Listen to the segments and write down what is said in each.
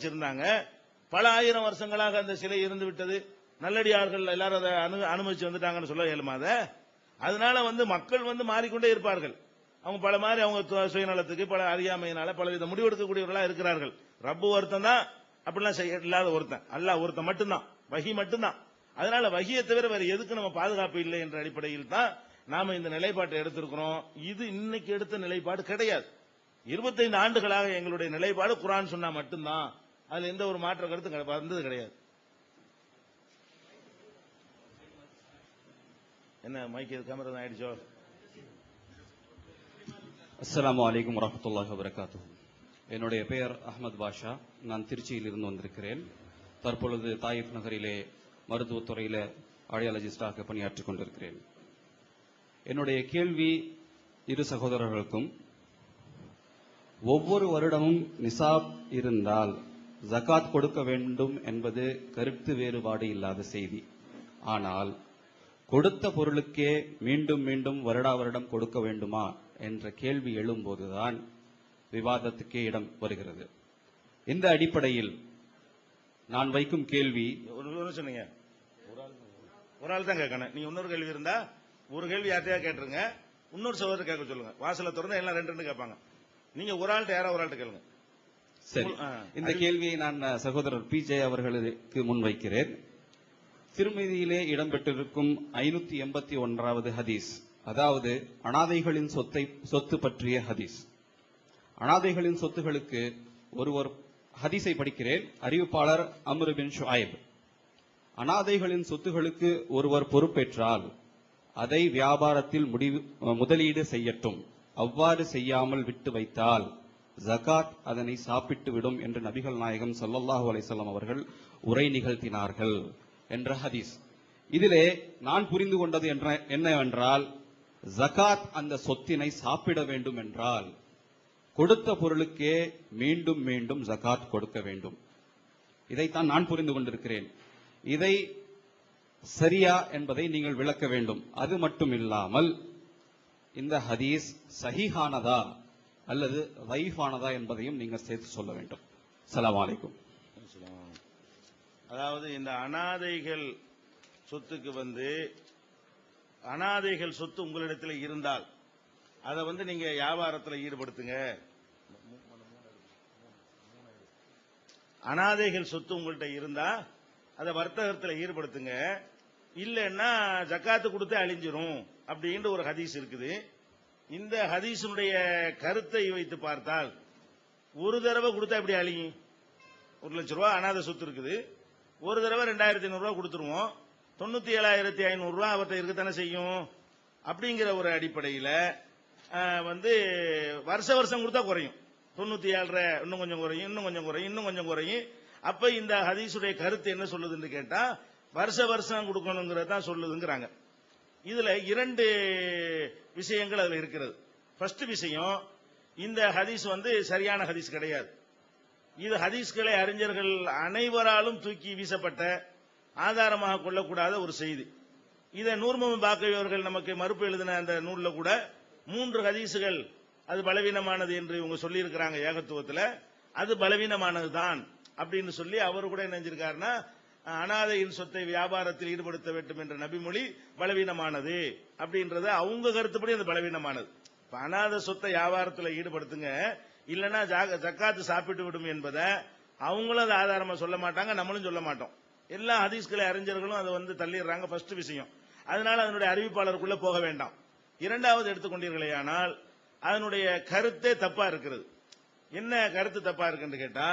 வச்சிருந்தாங்க. பல ஆயிரம் வருஷங்களாக அந்த சிலை இருந்து விட்டது. நல்லடியார்கள் எல்லாரும் அதை அனு அனுமதிச்சு வந்துட்டாங்கன்னு சொல்ல இயலுமாத அதனால வந்து மக்கள் வந்து மாறிக்கொண்டே இருப்பார்கள். அவங்க பல மாதிரி அவங்க சுயநலத்துக்கு பல அறியாமையினால பல வித முடிவெடுக்கக்கூடியவர்களா இருக்கிறார்கள். ரப்பு ஒருத்தன் தான் அப்படிலாம் செய்ய இல்லாத ஒருத்தன். அல்ல ஒருத்தன் மட்டும்தான். வகி மட்டும்தான். அதனால வகியை தவிர வேற எதுக்கு நம்ம பாதுகாப்பு இல்லை என்ற அடிப்படையில் தான் நாம இந்த நிலைப்பாட்டை எடுத்திருக்கிறோம். இது இன்னைக்கு எடுத்த நிலைப்பாடு கிடையாது. இருபத்தைந்து ஆண்டுகளாக எங்களுடைய நிலைப்பாடு குரான் சொன்னா மட்டும்தான். அதுல எந்த ஒரு மாற்ற கருத்து வந்தது கிடையாது. என்ன மைக் கேமரா தான் ஆயிடுச்சோ? அஸ்லாம் வலைக்கம் வரமத்துல்லாஹ் வபரகாத்துஹு. என்னுடைய பெயர் அகமது பாஷா. நான் திருச்சியில் இருந்து வந்திருக்கிறேன். தற்பொழுது தாயிப் நகரிலே மருத்துவத்துறையில ஆடியாலஜிஸ்டாக பணியாற்றிக் கொண்டிருக்கிறேன். என்னுடைய கேள்வி இரு சகோதரர்களுக்கும் ஒவ்வொரு வருடமும் நிசாப் இருந்தால் ஜகாத் கொடுக்க வேண்டும் என்பது கருத்து வேறுபாடு இல்லாத செய்தி. ஆனால் கொடுத்த பொருளுக்கே மீண்டும் மீண்டும் வருடா வருடம் கொடுக்க வேண்டுமா என்ற கேள்வி எழும்போதுதான் விவாதத்துக்கே இடம் வருகிறது. இந்த அடிப்படையில் நான் வைக்கும் கேள்வி ஒரு சொன்னீங்க ஒரு ஆள் தான் கேட்கணும். நீங்க இன்னொரு கேள்வி இருந்தா ஒரு கேள்வி யார்ட்டையா கேட்டுருங்க. இன்னொரு சகோதரர் கேட்க சொல்லுங்க. வாசல திறந்து எல்லாம் ரெண்டு ரெண்டு கேட்பாங்க. நீங்க ஒரு ஆள்கிட்ட யாரோ ஒரு ஆள்கிட்ட கேளுங்க. சரி. இந்த கேள்வியை நான் சகோதரர் பி. ஜே அவர்களுக்கு முன்வைக்கிறேன் திருமதியிலே இடம்பெற்றிருக்கும் ஐநூத்தி எண்பத்தி ஒன்றாவது ஹதீஸ் அதாவது அனாதைகளின் சொத்தை சொத்து பற்றிய ஹதீஸ். அனாதைகளின் சொத்துகளுக்கு ஒருவர் ஹதீஸை படிக்கிறேன். அறிவிப்பாளர் அம்ரு பின் ஷுஐப். அனாதைகளின் சொத்துகளுக்கு ஒருவர் பொறுப்பேற்றால் அதை வியாபாரத்தில் முடிவு முதலீடு செய்யட்டும். அவ்வாறு செய்யாமல் விட்டு வைத்தால் ஜகாத் அதனை சாப்பிட்டு விடும் என்று நபிகள் நாயகம் ஸல்லல்லாஹு அலைஹி அவர்கள் உரை நிகழ்த்தினார்கள் என்ற ஹதீஸ். இதிலே நான் புரிந்து கொண்டது என்ற என்னவென்றால் ஜகாத் அந்த சொத்தினை சாப்பிட வேண்டும் என்றால் கொடுத்த பொருளுக்கே மீண்டும் மீண்டும் ஜகாத் கொடுக்க வேண்டும். இதைத்தான் நான் புரிந்து கொண்டிருக்கிறேன். இதை சரியா என்பதை நீங்கள் விளக்க வேண்டும். அது மட்டும் இல்லாமல் இந்த ஹதீஸ் சஹிஹானதா. அல்லது ரைஃபானதா என்பதையும் நீங்கள் சேர்த்து சொல்ல வேண்டும். சலாம் அலைக்கும். அதாவது இந்த அனாதைகள் சொத்துக்கு வந்து அனாதைகள் சொத்து உங்களிடத்தில் இருந்தால் அதை வந்து நீங்க வியாபாரத்தில் ஈடுபடுத்துங்க. அனாதைகள் சொத்து உங்கள்கிட்ட இருந்தா அதை வர்த்தகத்தில் ஈடுபடுத்துங்க. இல்லைன்னா ஜக்காத்து கொடுத்து அழிஞ்சிரும் அப்படின்ற ஒரு ஹதீஸ் இருக்குது. இந்த ஹதீஸினுடைய கருத்தை வைத்து பார்த்தால் ஒரு தடவை கொடுத்தா எப்படி அழியும் ஒரு லட்ச ரூபா அனாதை சொத்து இருக்குது. ஒரு தடவை ரெண்டாயிரத்தி ஐநூறுரூவா கொடுத்துருவோம். தொண்ணூத்தி ஏழாயிரத்தி ஐநூறுரூவா அவர்கிட்ட இருக்கத்தானே செய்யும்? அப்படிங்கிற ஒரு அடிப்படையில் வந்து வருஷ வருஷம் கொடுத்தா குறையும். தொண்ணூற்றி ஏழரை இன்னும் கொஞ்சம் குறையும் இன்னும் கொஞ்சம் குறையும் இன்னும் கொஞ்சம் குறையும். அப்போ இந்த ஹதீஸுடைய கருத்து என்ன சொல்லுதுன்னு கேட்டால் வருஷ வருஷம் கொடுக்கணுங்கிறதான் சொல்லுதுங்கிறாங்க. இதுல இரண்டு விஷயங்கள் அதுல இருக்கிறது. ஃபர்ஸ்ட் விஷயம் இந்த ஹதீஸ் வந்து சரியான ஹதீஸ் கிடையாது. இது ஹதீஸ்களை அறிஞர்கள் அனைவராலும் தூக்கி வீசப்பட்ட ஆதாரமாக கொள்ளக்கூடாத ஒரு செய்தி. இதை நூர்மம் பாக்கையவர்கள் நமக்கு மறுப்பு எழுதின அந்த நூலில் கூட மூன்று ஹதீசுகள் அது பலவீனமானது என்று இவங்க சொல்லியிருக்கிறாங்க ஏகத்துவத்தில். அது பலவீனமானது தான் அப்படின்னு சொல்லி அவர் கூட என்ன செஞ்சிருக்காருன்னா அனாதையின் சொத்தை வியாபாரத்தில் ஈடுபடுத்த வேண்டும் என்ற நபிமொழி பலவீனமானது அப்படின்றது அவங்க கருத்துப்படி அது பலவீனமானது. அனாத அனாதை சொத்தை வியாபாரத்தில் ஈடுபடுத்துங்க இல்லைன்னா ஜக்காத்து சாப்பிட்டு விடும் என்பதை அவங்களும் அதை ஆதாரமா சொல்ல மாட்டாங்க நம்மளும் சொல்ல மாட்டோம். எல்லா ஹதீஸ்களை அறிஞர்களும் அதை வந்து தள்ளிடுறாங்க ஃபர்ஸ்ட் விஷயம். அதனால அதனுடைய அறிவிப்பாளருக்குள்ள போக வேண்டாம். இரண்டாவது எடுத்துக்கொண்டீர்களே ஆனால் அதனுடைய கருத்தே தப்பா இருக்கிறது. என்ன கருத்து தப்பா இருக்குன்னு கேட்டா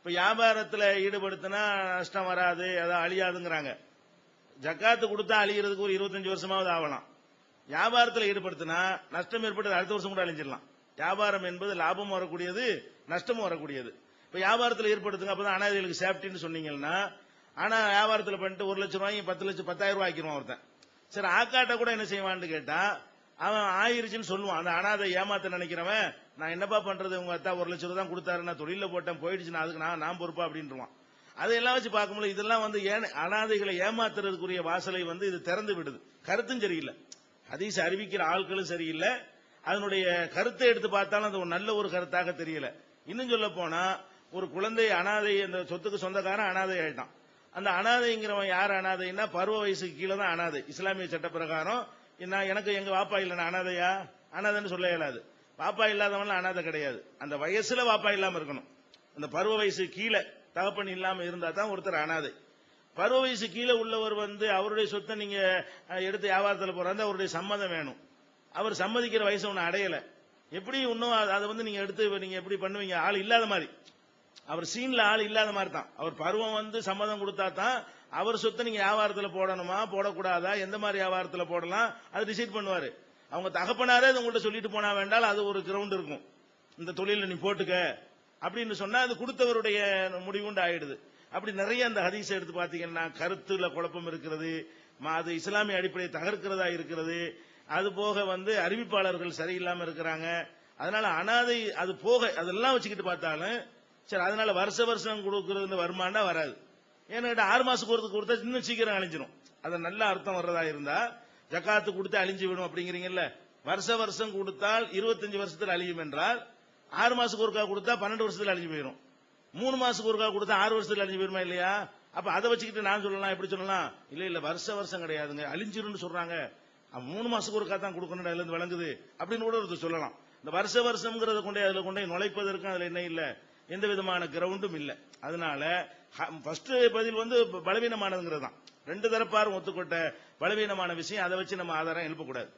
இப்ப வியாபாரத்தில் ஈடுபடுத்தினா நஷ்டம் வராது அதான் அழியாதுங்கிறாங்க. ஜக்காத்து கொடுத்தா அழிகிறதுக்கு ஒரு இருபத்தஞ்சு வருஷமாவது ஆகலாம். வியாபாரத்தில் ஈடுபடுத்தினா நஷ்டம் ஏற்பட்டு அடுத்த வருஷம் கூட அழிஞ்சிடலாம். வியாபாரம் என்பது லாபமும் வரக்கூடியது நஷ்டமும் வரக்கூடியது. இப்ப வியாபாரத்தில் ஏற்படுத்துங்க அப்பதான் அனாதைகளுக்கு சேஃப்டின்னு சொன்னீங்கன்னா ஆனா வியாபாரத்தில் பண்ணிட்டு ஒரு லட்சம் ரூபாய் பத்து லட்சம் பத்தாயிரம் ரூபாய் ஆக்கிடுவான் ஒருத்தன். சரி ஆக்காட்ட கூட என்ன செய்வான்னு கேட்டா அவன் ஆயிருச்சுன்னு சொல்லுவான். அந்த அனாதை ஏமாத்த நினைக்கிறவன் நான் என்னப்பா பண்றது? உங்க அத்தா ஒரு லட்சம் ரூபா தான் கொடுத்தாரு. நான் தொழில போட்டேன் போயிடுச்சு. நான் அதுக்கு நான் நான் பொறுப்பா அப்படின்றான் அதையெல்லாம் வச்சு பார்க்கும்போது இதெல்லாம் வந்து ஏன் அனாதைகளை ஏமாத்துறதுக்குரிய வாசலை வந்து இது திறந்து விடுது. கருத்தும் சரியில்லை. ஹதீஸ் அறிவிக்கிற ஆட்களும் சரியில்லை. அதனுடைய கருத்தை எடுத்து பார்த்தாலும் அது ஒரு நல்ல ஒரு கருத்தாக தெரியல. இன்னும் சொல்ல போனா ஒரு குழந்தை அனாதை அந்த சொத்துக்கு சொந்தக்காரன் அனாதை ஆயிட்டான். அந்த அனாதைங்கிறவன் யார் அனாதைன்னா பருவ வயசுக்கு கீழே தான் அனாதை. இஸ்லாமிய சட்ட பிரகாரம் நான் எனக்கு எங்க வாப்பா இல்லைன்னா அனாதையா? அனாதைன்னு சொல்ல இயலாது. பாப்பா இல்லாதவன் அனாதை கிடையாது. அந்த வயசுல பாப்பா இல்லாம இருக்கணும். அந்த பருவ வயசு கீழே தகப்பன் இல்லாம இருந்தா தான் ஒருத்தர் அனாதை. பருவ வயசு கீழே உள்ளவர் வந்து அவருடைய சொத்தை நீங்க எடுத்து வியாபாரத்தில் போறாந்து அவருடைய சம்மதம் வேணும். அவர் சம்மதிக்கிற வயசு ஒன்று அடையல. எப்படி இன்னும் அதை வந்து நீங்க எடுத்து நீங்க எப்படி பண்ணுவீங்க? ஆள் இல்லாத மாதிரி. அவர் சீன்ல ஆள் இல்லாத மாதிரி தான். அவர் பருவம் வந்து சம்மதம் கொடுத்தா தான் அவர் சொத்தை நீங்க வியாபாரத்தில் போடணுமா? போடக்கூடாதா? எந்த மாதிரி வியாபாரத்தில் போடலாம்? அதை டிசைட் பண்ணுவாரு. அவங்க தகப்பனாரே அது உங்கள்ட்ட சொல்லிட்டு போனா வேண்டால் அது ஒரு கிரவுண்ட் இருக்கும். இந்த தொழில நீ போட்டுக்க. அப்படின்னு சொன்னா அது கொடுத்தவருடைய முடிவுண்டு ஆயிடுது அப்படி நிறைய அந்த ஹதீஸ் எடுத்து பாத்தீங்கன்னா கருத்துல குழப்பம் இருக்கிறது அது இஸ்லாமிய அடிப்படையை தகர்க்கிறதா இருக்கிறது அது போக வந்து அறிவிப்பாளர்கள் சரியில்லாம இருக்கிறாங்க. அதனால அனாதை அது போக அதெல்லாம் வச்சுக்கிட்டு பார்த்தாலும் சரி அதனால வருஷ வருஷம் கொடுக்கறது வருமானா வராது. ஏன்னா ஆறு மாசம் ஒருத்தர் கொடுத்தா இன்னும் சீக்கிரம் அழிஞ்சிரும். அது நல்ல அர்த்தம் வர்றதா இருந்தா ஜக்காத்து கொடுத்து அழிஞ்சு விடும் அப்படிங்கிறீங்கல்ல? வருஷ வருஷம் கொடுத்தால் இருபத்தஞ்சு வருஷத்தில் அழியும் என்றால் ஆறு மாசத்துக்கு ஒருக்கா கொடுத்தா பன்னெண்டு வருஷத்தில் அழிஞ்சு போயிடும் மூணு மாசத்துக்கு ஒருக்கா கொடுத்தா ஆறு வருஷத்தில் அழிஞ்சு போயிருமா இல்லையா? அப்ப அதை வச்சுக்கிட்டு நான் சொல்லலாம் எப்படி சொல்லலாம்? இல்ல இல்ல வருஷ வருஷம் கிடையாதுங்க. அழிஞ்சிரும்னு சொல்றாங்க. மூணு மாசத்துக்கு ஒருக்கா தான் கொடுக்கணும் அதுல இருந்து விளங்குது அப்படின்னு கூட ஒருத்தர் சொல்லலாம். இந்த வருஷ வருஷம்ங்கிறத கொண்டே அதுல கொண்டே நுழைப்பதற்கும் அதுல என்ன இல்லை? எந்த விதமான கிரவுண்டும் இல்லை. அதனால ஃபர்ஸ்ட் பதில் வந்து பலவீனமானதுங்கிறது தான். ரெண்டு தரப்பாரும் ஒத்துக்கொண்ட பலவீனமான விஷயம் அதை வச்சு நம்ம ஆதாரம் எழுப்பக்கூடாது.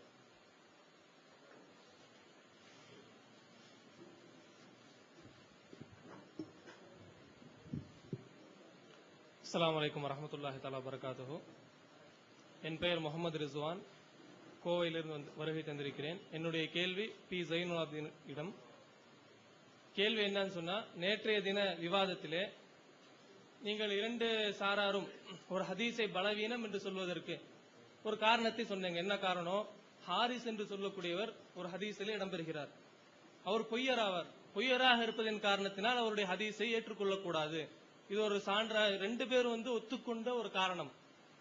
அஸ்லாம் வலைக்கம் வரமத்துல்லாஹி தாலா வரகாத்துஹு என் பெயர் முகமது ரிஸ்வான். கோவையிலிருந்து வருகை தந்திருக்கிறேன். என்னுடைய கேள்வி பி. ஜைனுலாப்தீன் இடம். கேள்வி என்னன்னு சொன்னா நேற்றைய தின விவாதத்திலே நீங்கள் இரண்டு சாராரும் ஒரு ஹதீஸை பலவீனம் என்று சொல்வதற்கு ஒரு காரணத்தை சொன்னீங்க. என்ன காரணம்? ஹாரிஸ் என்று சொல்லக்கூடியவர் ஒரு ஹதீஸில் இடம்பெறுகிறார். அவர் பொய்யராவார். பொய்யராக இருப்பதன் காரணத்தினால் அவருடைய ஹதீஸை ஏற்றுக்கொள்ளக்கூடாது. இது ஒரு சான்றா ரெண்டு பேரும் வந்து ஒத்துக்கொண்ட ஒரு காரணம்.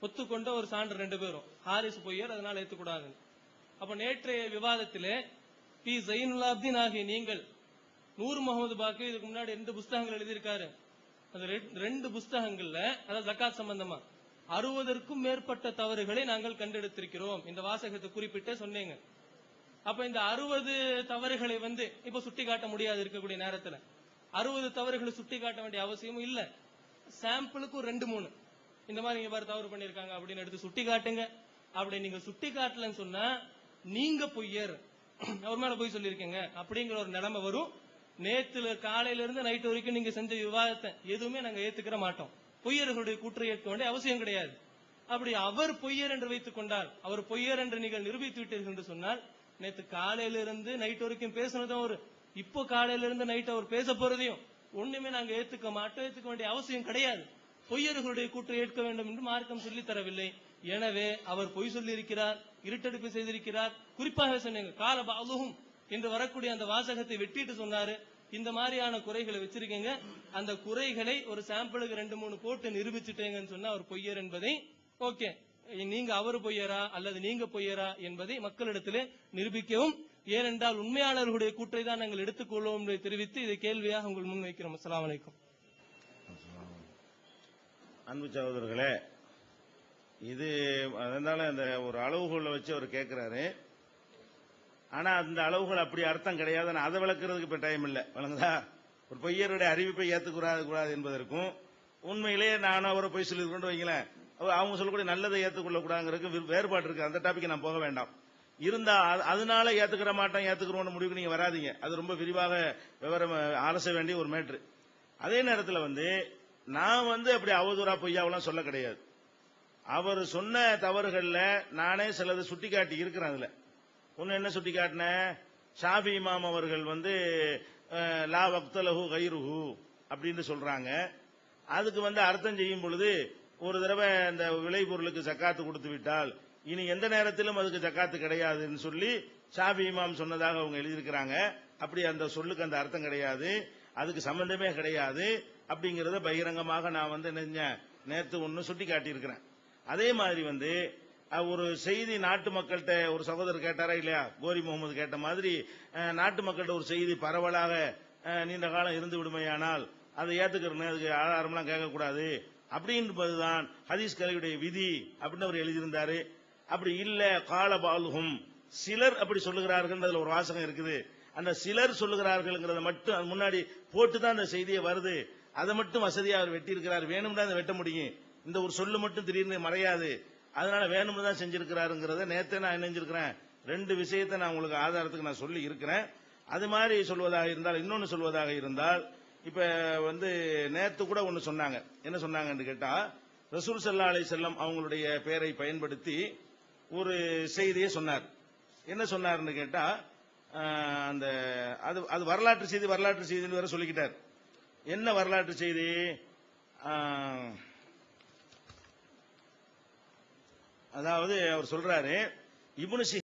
ஒத்துக்கொண்ட ஒரு சான்று ரெண்டு பேரும். ஹாரிஸ் பொய்யர் அதனால ஏற்றுக்கூடாது அப்ப நேற்றைய விவாதத்திலே பி ஜெயினுலாப்தீன் ஆகிய நீங்கள் நூர் முகமது பாக்கு இதுக்கு முன்னாடி ரெண்டு புஸ்தகங்கள் எழுதியிருக்காரு. அந்த ரெண்டு- ரெண்டு புஸ்தகங்கள்ல அதாவது ஜக்காத் சம்பந்தமா அறுபதற்கும் மேற்பட்ட தவறுகளை நாங்கள் கண்டெடுத்திருக்கிறோம். இந்த வாசகத்தை குறிப்பிட்டு சொன்னீங்க. அப்ப இந்த அறுபது தவறுகளை வந்து இப்ப சுட்டி காட்ட முடியாது இருக்கக்கூடிய நேரத்துல. அறுபது தவறுகளை சுட்டி காட்ட வேண்டிய அவசியமும் இல்ல. சாம்பிளுக்கும் ரெண்டு மூணு. இந்த மாதிரி நீங்க பாரு தவறு பண்ணிருக்காங்க அப்படின்னு எடுத்து சுட்டி காட்டுங்க. அப்படி நீங்க சுட்டி காட்டலன்னு சொன்னா நீங்க பொய்யர். அவர் மேல போய் சொல்லியிருக்கீங்க. அப்படிங்கிற ஒரு நிலைமை வரும். நேத்துல காலையில இருந்து நைட் வரைக்கும் நீங்க செஞ்ச விவாதத்தை எதுவுமே நாங்க ஏத்துக்கிற மாட்டோம். பொய்யர்களுடைய கூற்றை ஏற்க வேண்டிய அவசியம் கிடையாது. அப்படி அவர் பொய்யர் என்று வைத்துக் கொண்டால் அவர் பொய்யர் என்று நீங்கள் நிரூபித்து விட்டீர்கள் என்று சொன்னால் நேத்து காலையில இருந்து நைட் வரைக்கும் பேசுனதும் ஒரு இப்போ காலையில இருந்து நைட் அவர் பேச போறதையும் ஒண்ணுமே நாங்க ஏத்துக்க மாட்டோம் ஏத்துக்க வேண்டிய அவசியம் கிடையாது. பொய்யர்களுடைய கூற்று ஏற்க வேண்டும் என்று மார்க்கம் சொல்லித் தரவில்லை. எனவே அவர் பொய் சொல்லியிருக்கிறார் இருட்டெடுப்பு செய்திருக்கிறார். குறிப்பாக சொன்னீங்க கால பாலுகும் என்று வரக்கூடிய அந்த வாசகத்தை வெட்டிட்டு சொன்னாரு. இந்த மாதிரியான குறைகளை வச்சிருக்கீங்க. அந்த குறைகளை ஒரு சாம்பிளுக்கு ரெண்டு மூணு போட்டு நிரூபிச்சுட்டேங்கன்னு சொன்னா அவர் பொய்யர் என்பதை ஓகே. நீங்க அவர் பொய்யரா அல்லது நீங்க பொய்யரா என்பதை மக்களிடத்திலே நிரூபிக்கவும். ஏனென்றால் உண்மையாளர்களுடைய கூற்றை தான் நாங்கள் எடுத்துக்கொள்வோம் என்று தெரிவித்து இதை கேள்வியாக உங்கள் முன் வைக்கிறோம். வலைக்கும் அன்பு சகோதரர்களே இது அதனால அந்த ஒரு அளவுகோலை வச்சு அவர் கேட்கிறாரு ஆனா அந்த அளவுகள் அப்படி அர்த்தம் கிடையாது. நான் அதை விளக்குறதுக்கு இப்ப டைம் இல்லை. வழங்குதா ஒரு பொய்யருடைய அறிவிப்பை ஏத்துக்கூடாது கூடாது என்பதற்கும் உண்மையிலேயே நானும் அவரை பொய் சொல்லி வைங்களேன். அவங்க சொல்லக்கூடிய நல்லதை ஏத்துக்கொள்ள கூடாங்கிறதுக்கு வேறுபாடு இருக்கு. அந்த டாபிக் நான் போக வேண்டாம். இருந்தா அது- அதனால ஏத்துக்கிற மாட்டோம் ஏத்துக்கிறோம்னு முடிவுக்கு நீங்க வராதீங்க. அது ரொம்ப விரிவாக விவரம் அலச வேண்டிய ஒரு மேட்ரு அதே நேரத்தில் வந்து நான் வந்து அப்படி அவதூறா பொய்யாவெல்லாம் சொல்ல கிடையாது. அவர் சொன்ன தவறுகள்ல நானே சிலது சுட்டிக்காட்டி இருக்கிறேன் அதுல. ஒன்னு என்ன சுட்டி காட்டின? ஷாஃபி இமாம் அவர்கள் வந்து லா வக்தலஹு கைருஹு அப்படின்னு சொல்றாங்க. அதுக்கு வந்து அர்த்தம் செய்யும் பொழுது ஒரு தடவை இந்த விளைபொருளுக்கு ஜக்காத்து கொடுத்து விட்டால் இனி எந்த நேரத்திலும் அதுக்கு ஜக்காத்து கிடையாதுன்னு சொல்லி ஷாஃபி இமாம் சொன்னதாக அவங்க எழுதியிருக்கிறாங்க. அப்படி அந்த சொல்லுக்கு அந்த அர்த்தம் கிடையாது. அதுக்கு சம்பந்தமே கிடையாது. அப்படிங்கறத பகிரங்கமாக நான் வந்து நினைஞ்சேன் நேற்று ஒன்னு சுட்டி காட்டியிருக்கிறேன். அதே மாதிரி வந்து ஒரு செய்தி நாட்டு மக்கள்கிட்ட ஒரு சகோதரர் கேட்டாரா இல்லையா? கோரி முகமது கேட்ட மாதிரி நாட்டு மக்கள்கிட்ட ஒரு செய்தி பரவலாக நீண்ட காலம் இருந்து விடுமையானால் அதை ஏத்துக்கிறேன்னு அதுக்கு ஆதாரம்லாம் கேட்கக்கூடாது. அப்படின்றதுதான் ஹதீஸ் கலையுடைய விதி அப்படின்னு அவர் எழுதியிருந்தாரு. அப்படி இல்ல கால பாலுகும். சிலர் அப்படி சொல்லுகிறார்கள் அதுல ஒரு வாசகம் இருக்குது. அந்த சிலர் சொல்லுகிறார்கள்ங்கிறத மட்டும் அது முன்னாடி போட்டு தான் அந்த செய்தியை வருது. அதை மட்டும் வசதியாக அவர் வெட்டி இருக்கிறார் வேணும்னா அதை வெட்ட முடியும். இந்த ஒரு சொல்லு மட்டும் திடீர்னு மறையாது. அதனால வேணும்னு தான் செஞ்சிருக்கிறாருங்கிறத நேத்தே நான் நினைஞ்சிருக்கிறேன் ரெண்டு விஷயத்தை நான் உங்களுக்கு ஆதாரத்துக்கு நான் சொல்லி இருக்கிறேன். அது மாதிரி சொல்வதாக இருந்தால் இன்னொன்னு சொல்வதாக இருந்தால் இப்ப வந்து நேத்து கூட ஒன்னு சொன்னாங்க. என்ன சொன்னாங்கன்னு கேட்டா ரசூல் சல்லா அலை செல்லம் அவங்களுடைய பெயரை பயன்படுத்தி ஒரு செய்தியை சொன்னார். என்ன சொன்னார்னு கேட்டா அந்த அது அது வரலாற்று செய்தி வரலாற்று செய்தின்னு வேற சொல்லிக்கிட்டார். என்ன வரலாற்று செய்தி? அதாவது அவர் சொல்றாரு இபுனு